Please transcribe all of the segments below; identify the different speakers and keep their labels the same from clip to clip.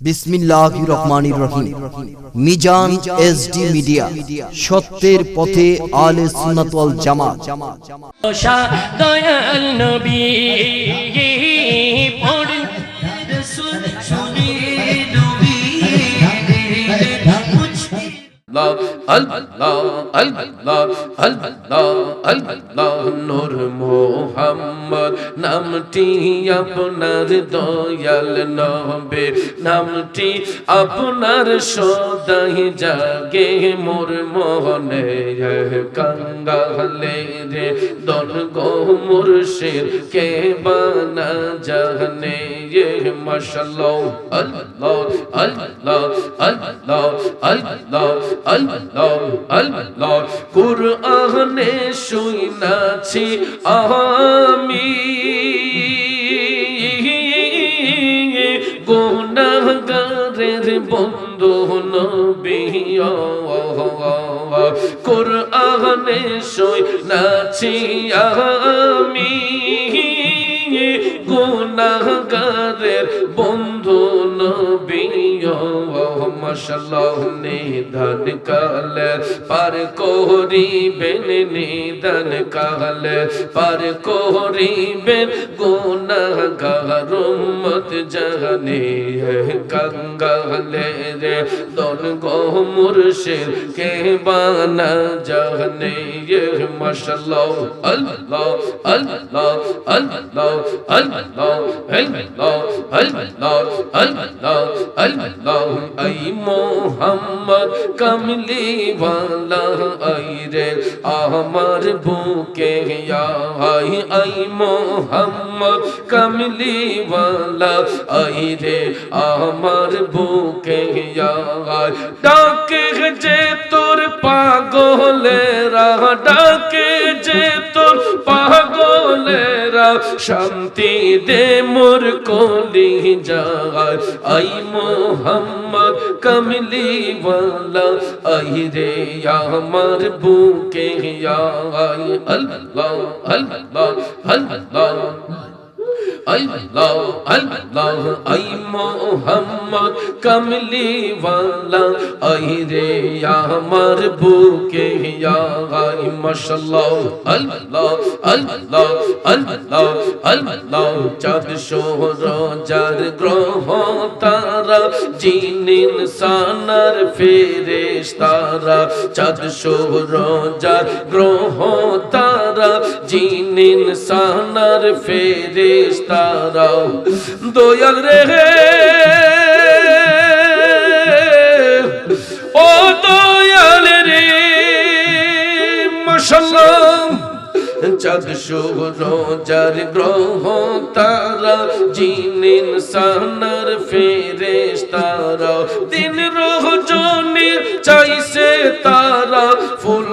Speaker 1: বিসমিল্লাহ রহমান রহিম। মিজান এসডি মিডিয়া সত্যের পথে আলে সুন্নাত
Speaker 2: জামা দয়াল নবী
Speaker 3: নূর মোহাম্মদ নামটি আপনার দয়াল নবে নামটি আপনার সদাই জাগে মোর মোহনে কঙ্গালে রে দন গো মুর্শিদ কে বানা জানে ये মাশাআল্লাহ আল্লাহ আল্লাহ আল্লাহ আল্লাহ আল্লাহ আল্লাহ কুরআনে শুনাছি আমি গুনাহগারের বন্ধু নবী কুরআনে শুনাছি আমি গুনাহগারের বন্ধু নবী মশাল্লাহ নিধন কালে পার করিবেন নিধন কালে পার করিবেন গুনাহগার উম্মত জানে কঙ্গালে রে দন গো মুর্শিদ কে বানা জানে মশাল্লাহ আল্লাহ আল্লাহ আল্লাহ আল্লাহ আল্লাহ আল্লাহ আল্লাহ আল্লাহ আই মোহাম্মদ কমলি ওয়ালা আই রে আমার বুকে, আই আই মোহাম্মদ কমলি ওয়ালা আই রে আমার বুকে, আই। ডাকে যে তোর পাগলেরা, ডাকে যে তোর পাগলেরা শান্তি দে মোর কলি যায়। আই মোহাম্মদ কমলি ওয়ালা আই রে আমার বুকে আই আল্লাহ আল্লাহ আল্লাহ। আল্লাহ আল্লাহ, আই মোহাম্মদ কমলি ওয়ালা আই রে আমার বুকে আই মাশাআল্লাহ, আল্লাহ আল্লাহ আল্লাহ আল্লাহ, চাঁদ যার গ্রহ তারা, জিন ইনসানার ফেরেশতারা, চাঁদ যার গ্রহ তারা, জিন ইনসানার ফেরেশতারা দয়াল রে ও দয়াল রে মাশাআল্লাহ চাঁদ যার গ্রহ তারা জিন ইনসানার ফেরেশতারা দিন রজনী চাইছে তারা ফুল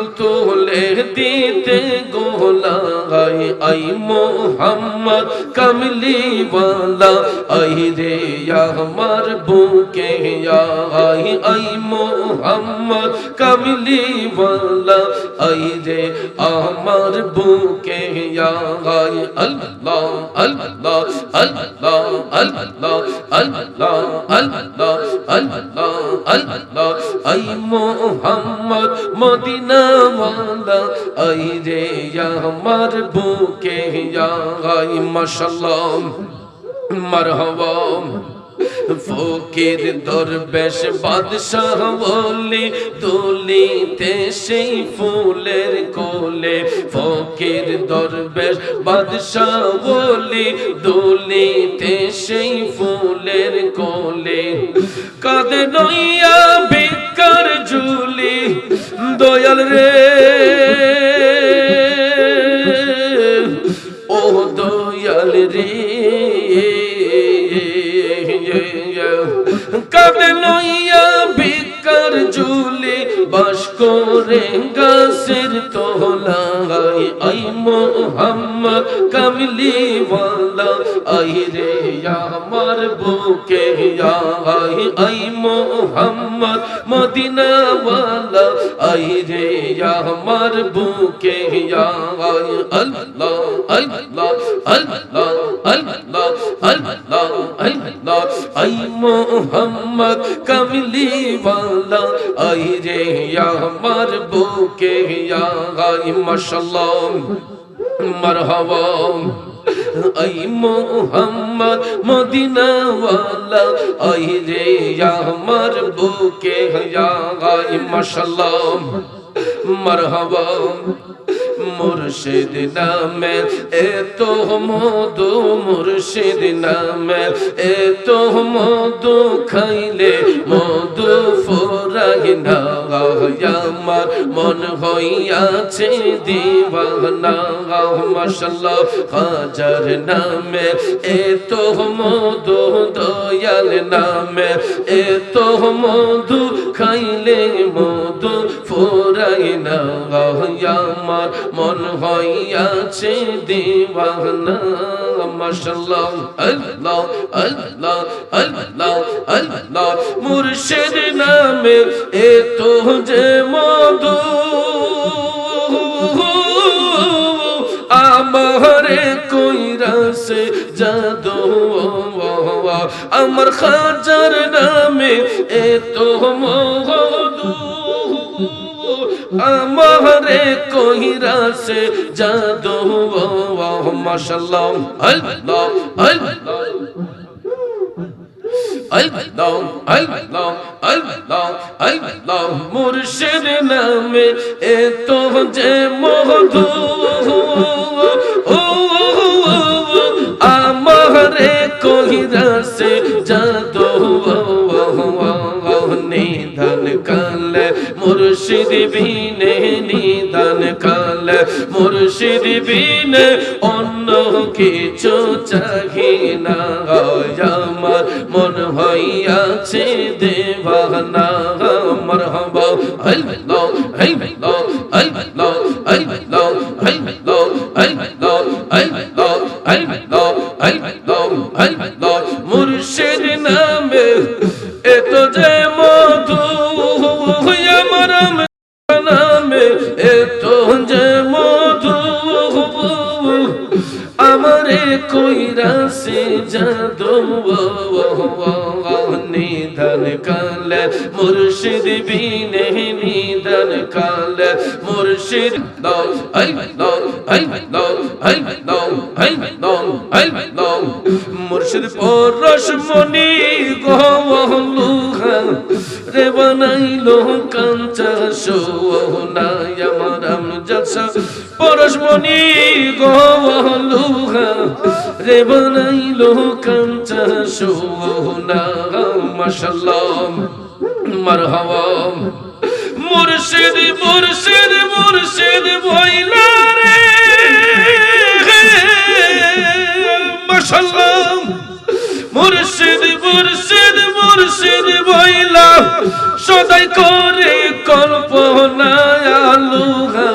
Speaker 3: দিতে গোলাই আই মোহাম্মদ কমলি ওয়ালা আই রে আমার বুকে আই আই মোহাম্মদ কমলি ওয়ালা আই রে আমার বুকে আই, আল্লাহ আল্লাহ আল্লাহ আল্লাহ আল্লাহ আল্লাহ আল্লাহ আল্লাহ। আই মোহাম্মদ মদিনা ওয়ালা আই রে আমার বুকে আই মাশাআল্লাহ মারহাবা। ফকির দরবেশ বাদশাহ বলি, তুলিতে সেই ফুলের কোলে। ফকির দরবেশ বাদশাহ বলি দুলিতে সেই ফুলের কোলে। কাঁদে নইয়া জুলি, দয়াল রে। ও দয়াল রে। কাঁদে লইয়া বেকার ঝুলে বাস করে গাছের তোলাই আই মোহাম্মদ কামলি ওয়ালা আই রে আমার বুকে আই আই মোহাম্মদ মদিনা ওয়ালা আই রে আমার বুকে আই আল্লাহ আল্লাহ আল্লাহ আল্লাহ আল্লাহ আল্লাহ আই মোহাম্মদ কামলি ওয়ালা আই রে আমার বুকে আই মাশাআল্লাহ মারহাবা। আই মোহাম্মদ মদিনাওয়ালা আই রে আমার বুকে আই মাশাআল্লাহ মারহাবা। মুর্শিদ নামে এত মধু মুর্শিদ নামে এত মধু খাইলে মধু ফুরাই না। আমার মন হইয়াছে দিবানা। মাশাল্লাহ, হাজার নামে এত মধু দয়াল নামে এত মধু খাইলে মধু ফুরাই না আমার মন হইয়াছে দিবানা। মাশাল্লাহ, আল্লাহ আল্লাহ আল্লাহ আল্লাহ। মুর্শিদ নামে এত যে মধু। আমারে কইরা সে জাদু আমার খাজার নামে এত মধু। আমারে কহিরা সে জাদু মাশাল্লাহ আল্লাহ আল্লাহ। মুর্শিদ নামে এত যে মধু আমারে মুর্শিদ বিনে নিদান কাল, মুর্শিদ বিনে অন্য কিছু চাহি না আমার মন হইয়াছে দেবানা মরহবা হাই আল্লাহ। মুর্শিদ পরশমণি গহলু রে বানাইলো কাঞ্চা সোহনাই আমার আমজাদা পরশমণি গহলু রে বানাইলো কাঞ্চা সোহনা মাশাল্লাহ, মারহাবা। মুর্শিদ মুর্শিদ মুর্শিদ ভইলা রে। মুর্শিদ মুর্শিদ মুর্শিদ ভইলা সদাই করে কল্পনা আলুহা।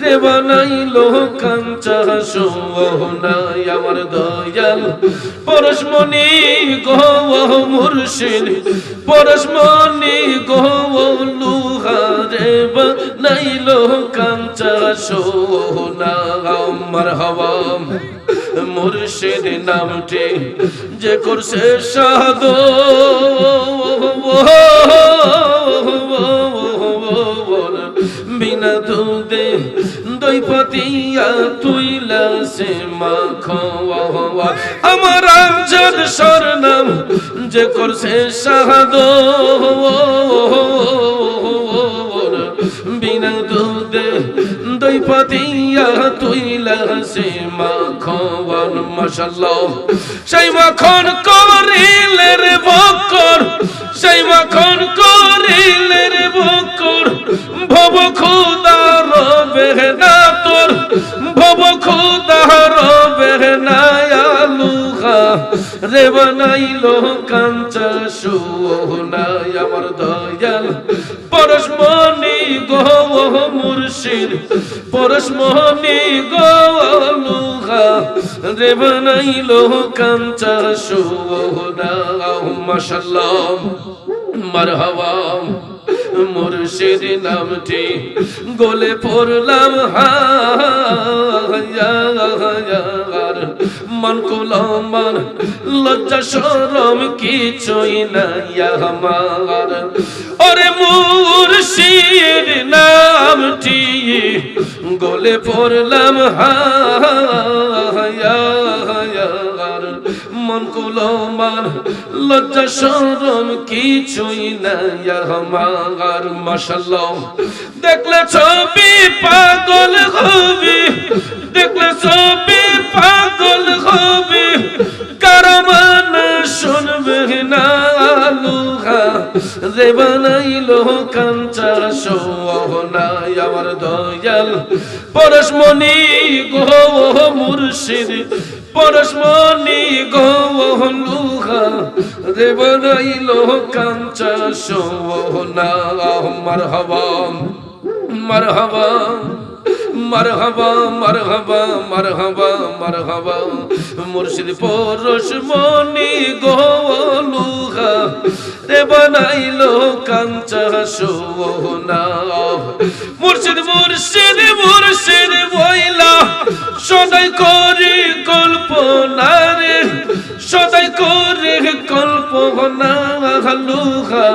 Speaker 3: রে বানাইলো কাঞ্চা সোহনাই আমার দয়াল। পরশমণি গো, মুর্শিদ, পরশমণি গো বানাইলো কাঞ্চা সোহনা আমার হওয়া মুর্শিদ নামটি যে করছে সাদ বিনা দুধে দই পাতিয়া তুইলা সে মাখোয়া আমার আমজাদ সরনাম যে করছে সাদ পাতিয়া তুই লাসে মাখন মাশাল্লাহ। সেই মাখন করিলে রে বানাইলো কাঞ্চা সোনাই আমার দয়াল। পরশমণি গো মুর্শিদ। পরশমণি গো লুহা রে বানাইলো কাঞ্চা মুর্শিদ নামটি গোলে পড়লাম হায়ার মন কুলমান লজ্জা, শরম কিছুই নাই আমার। ওরে মুর্শিদ নামটি গোলে পড়লাম হায়ার মন কুলমান লজ্জা শরম কিছুই নাই আমার মাশাল্লাহ দেখলে ছবি পাগল হবি, দেখলে ছবি পাগল হবি কারমান শুনবে না? রে বানাইলো কাঞ্চা সোহনাই আমার দয়াল। পরশমণি গো মুর্শিদ পরশমণি গো লুহা। রে বানাইলো কাঞ্চা সোহনা মারহাবা মারহাবা। মারহাবা মারহাবা মারহাবা মারহাবা। মুর্শিদ পরশ মনি গোলুহা রে বানাইলো কাঞ্চা সোনা মুর্শিদ মুর্শিদ মুর্শিদ বইলা সদাই করি কল্পনা রে, সদাই করে কল্পনা। লুহা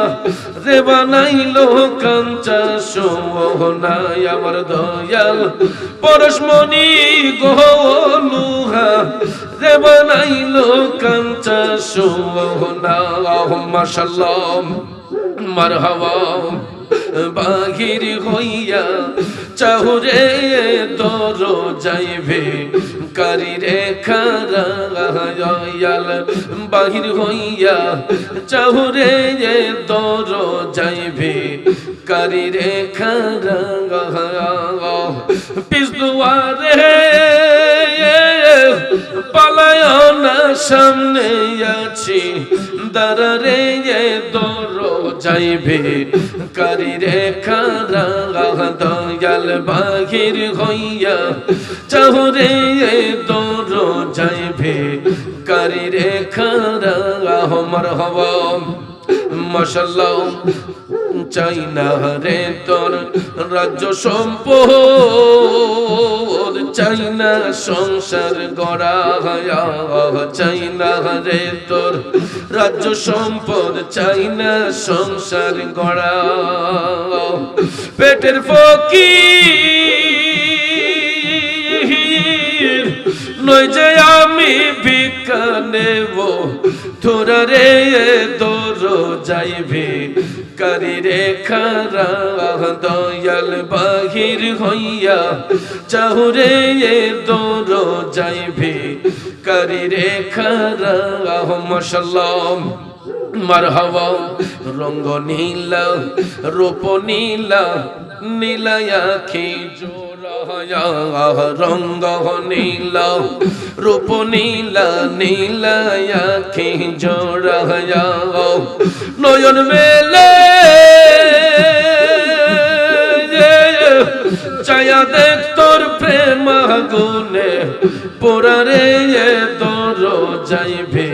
Speaker 3: রে বানাইলো কাঞ্চা সোহনাই আমার দয়াল। পরশমণি গোলুহা রে বানাইলো কাঞ্চা সোহনা মাশাল্লাহ মারহাবা। বাহির হইয়া চাহুরে তোর যাইবে কারি রে খারায়াল বাহির হইয়া চাহুরে তোর যাইবে কারি রে খারা পিছুয়ারে পালায় না, সামনে আছি। দাঁড়ারে দর যাইবে কারি রে খারা দয়াল বাহির হইয়া। চাহরে দর যাইবে কারি রে খারা আমার হওয়া মশাল্লাহ, চাই না রে তোর রাজ্য সম্পদ। চাই না সংসার গড়া চাই না রে তোর রাজ্য সম্পদ, চাই না সংসার গড়া। পেটের ফকির নই যে আমি ভিক্ষা নেব তোরা রে দোর যাইবে। কারি রে খারা দয়াল বাহির হইয়া চাহুরে দোর যাইবে। কারি রে খারা মশাল্লাহ মারহাবা, রঙ্গ নীলা, রূপ নীলা, নীলায়া জোড়া রঙ্গ নীলা রূপ নীলা নীলায়া জোড়া নয়ন মেলে চায়া দেখ তোর প্রেম গুনে পোড়ারে তোর যাইবে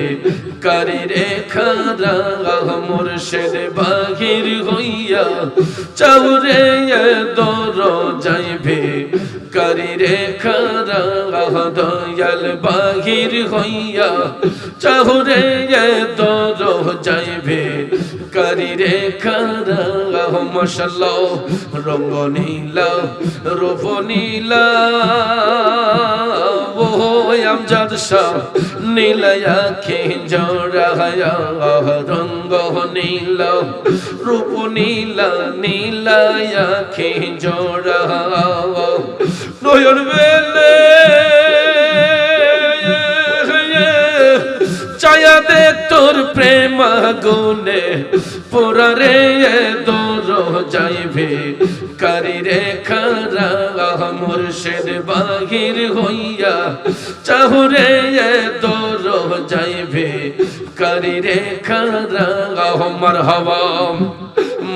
Speaker 3: কারি রে খারা মুর্শিদ বাহির হইয়া চাউরে দর যাইবে কারি রে খারা দয়াল বাহির হইয়া চাহুরে দর যাইবে কারি রে খারা মশাল্লাহ রঙ্গ নীলা, রূপ নীলা। ও আমজাদ শাহ নীলয়া খে জড়া রঙ্গ নীল, রূপ নীলা নীলায়া খে জড়া নয়ন বেলে চায়া দে তোর প্রেম গুনে পোরারে দূর যাইবে। কারি রে খারা মুর্শিদ বাহির হইয়া। চাহুরে দূর যাইবে। কারি রে খারা মার হওয়া।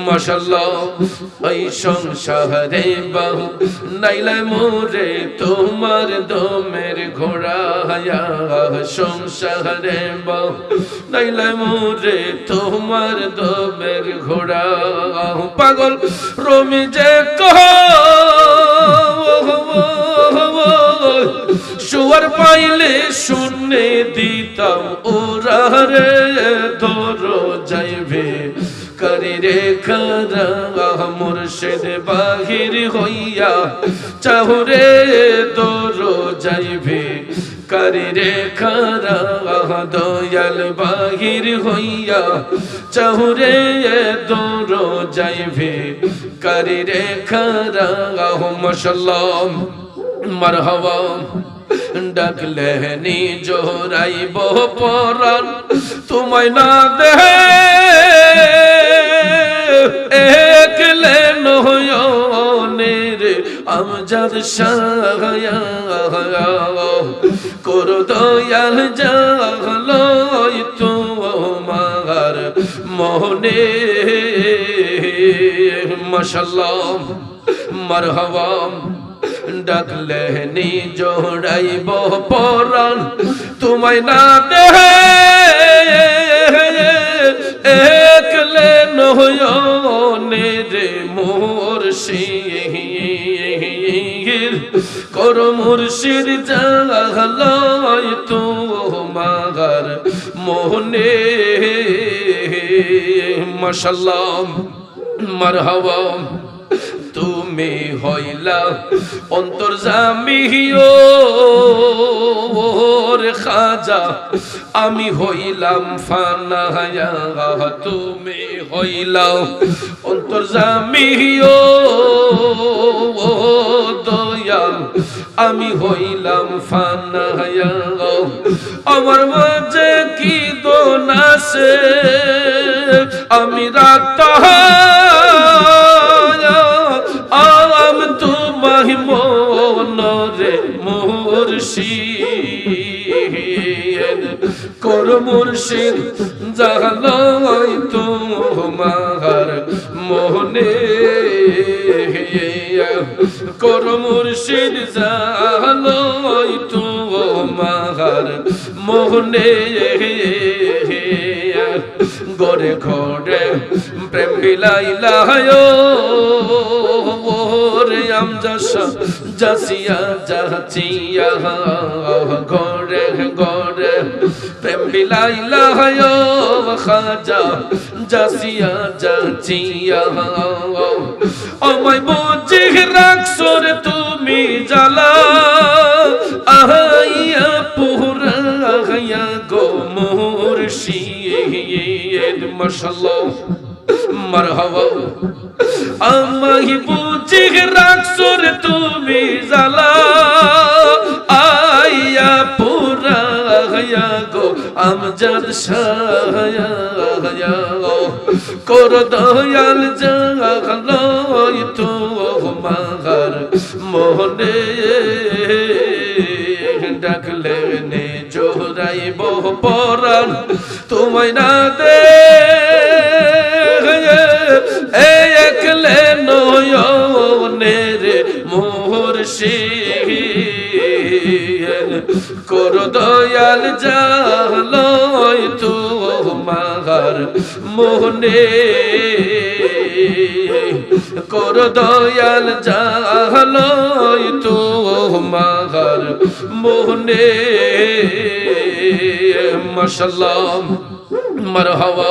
Speaker 3: মাশাল্লাহ ওই সংসারে বাহু, নাইলে মোরে তোমার দমের ঘোড়া হায়া। সংসারে বাহু, নাইলে মোরে তোমার দমের ঘোড়া। পাগল রমি যে কহ শুয়ার পাইলে শুনে দিতাম, ওরা রে ধরো যাইবে। করি রে খারা বাহির হইয়া চাহুরে দরো যাইবে। করি রে খারা দয়াল বাহির হইয়া চাহুরে দরো যাইবে। করি রে খারা, মশাল্লাহ, মারহাবা। ডাকলে নি জোরাইব পরাণ, তোমায় না দে একলে নয়নের আমজাদ সায়া কর দয়াল জালয় তোমার মোহনে। মশাল্লাহ, মারহাবা। ডাকলে নি জোড়াইব পরাণ। তোমায় না দেহে একলে নহয়নের মোর শির কর মুর্শিদ জাগালয় তোমার মোহনে। মশাল্লাহ, মারহাবা। তুমি হইলা অন্তর জামিও খাজা। আমি হইলাম ফানায়া, তুমি হইলা অন্তর জামিও দয়াল। আমি হইলাম ফানায়া, আমার মাঝে কি দোনাসে আমি রাতা মুর্শিদ জাগালয় তোমার মোহনে কর মুর্শিদ জাগালয় তোমার মোহনে গড়ে ঘরে প্রেম বিলাইলা রে আম যাসা যাসিয়া যাচিয়া গড়ে গড়ে প্রেম বিলাইলা খাজা যাসিয়া যাচিয়া আমায় বুঝি রাখছো তুমি জ্বালা, আহাইয়া পুরা গাইয়া গো মুর্শিদ মাশাল্লাহ মারহাবা। আমাহি বুঝি রাখছো রে তুমি জ্বালা আমজাদ শায়া কর দয়াল তো মার মোহনে ডাকলে নে বহ পরাণ তোমায় না দে। কর দয়াল জালয় তো মাগার মোহনে কর দয়াল জালয় তো মাগার মোহনে মশাল্লাহ মরহবা।